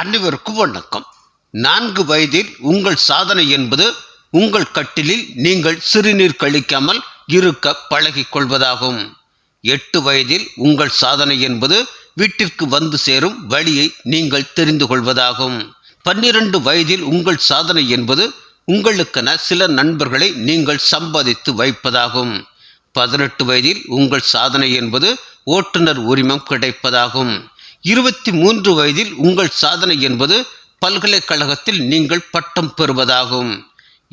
அனைவருக்கும் வணக்கம் நான்கு வயதில் உங்கள் சாதனை என்பது உங்கள் கட்டிலில் நீங்கள் சிறுநீர் கழிக்காமல் இருக்க பழகிக் கொள்வதாகும். எட்டு வயதில் உங்கள் சாதனை என்பது வீட்டிற்கு வந்து சேரும் வழியை நீங்கள் தெரிந்து கொள்வதாகும். பன்னிரண்டு வயதில் உங்கள் சாதனை என்பது உங்களுக்கென சில நண்பர்களை நீங்கள் சம்பாதித்து வைப்பதாகும். பதினெட்டு வயதில் உங்கள் சாதனை என்பது ஓட்டுநர் உரிமம் கிடைப்பதாகும். இருபத்தி மூன்று வயதில் உங்கள் சாதனை என்பது பல்கலைக்கழகத்தில் நீங்கள் பட்டம் பெறுவதாகும்.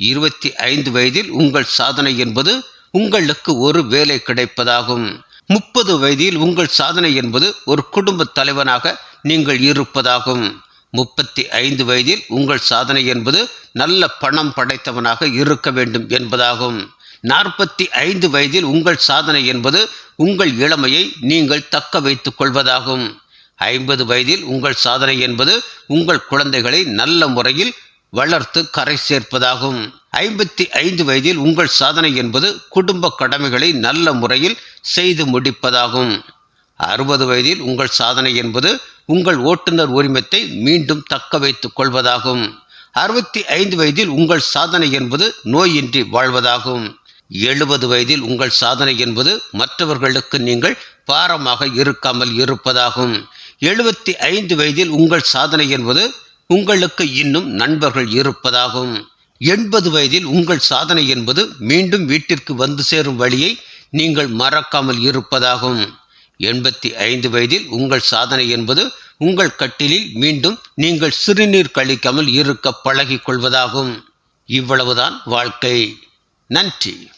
இருபத்தி ஐந்து வயதில் உங்கள் சாதனை என்பது உங்களுக்கு ஒரு வேலை கிடைப்பதாகும். முப்பது வயதில் உங்கள் சாதனை என்பது ஒரு குடும்ப தலைவனாக நீங்கள் இருப்பதாகும். முப்பத்தி ஐந்து வயதில் உங்கள் சாதனை என்பது நல்ல பணம் படைத்தவனாக இருக்க வேண்டும் என்பதாகும். நாற்பத்தி ஐந்து வயதில் உங்கள் சாதனை என்பது உங்கள் இளமையை நீங்கள் தக்க வைத்துக் கொள்வதாகும். ஐம்பது வயதில் உங்கள் சாதனை என்பது உங்கள் குழந்தைகளை நல்ல முறையில் வளர்த்து கரை சேர்ப்பதாகும். ஐம்பத்தி ஐந்து வயதில் உங்கள் சாதனை என்பது குடும்ப கடமைகளை நல்ல முறையில் செய்து முடிப்பதாகும். அறுபது வயதில் உங்கள் சாதனை என்பது உங்கள் ஓட்டுநர் உரிமத்தை மீண்டும் தக்க வைத்துக் கொள்வதாகும். அறுபத்தி ஐந்து வயதில் உங்கள் சாதனை என்பது நோயின்றி வாழ்வதாகும். எழுபது வயதில் உங்கள் சாதனை என்பது மற்றவர்களுக்கு நீங்கள் பாரமாக இருக்காமல் இருப்பதாகும். எழுபத்தி ஐந்து வயதில் உங்கள் சாதனை என்பது உங்களுக்கு இன்னும் நண்பர்கள் இருப்பதாகும். எண்பது வயதில் உங்கள் சாதனை என்பது மீண்டும் வீட்டிற்கு வந்து சேரும் வழியை நீங்கள் மறக்காமல் இருப்பதாகும். எண்பத்தி ஐந்து வயதில் உங்கள் சாதனை என்பது உங்கள் கட்டிலில் மீண்டும் நீங்கள் சிறுநீர் கழிக்காமல் இருக்க பழகிக் கொள்வதாகும். இவ்வளவுதான் வாழ்க்கை. 90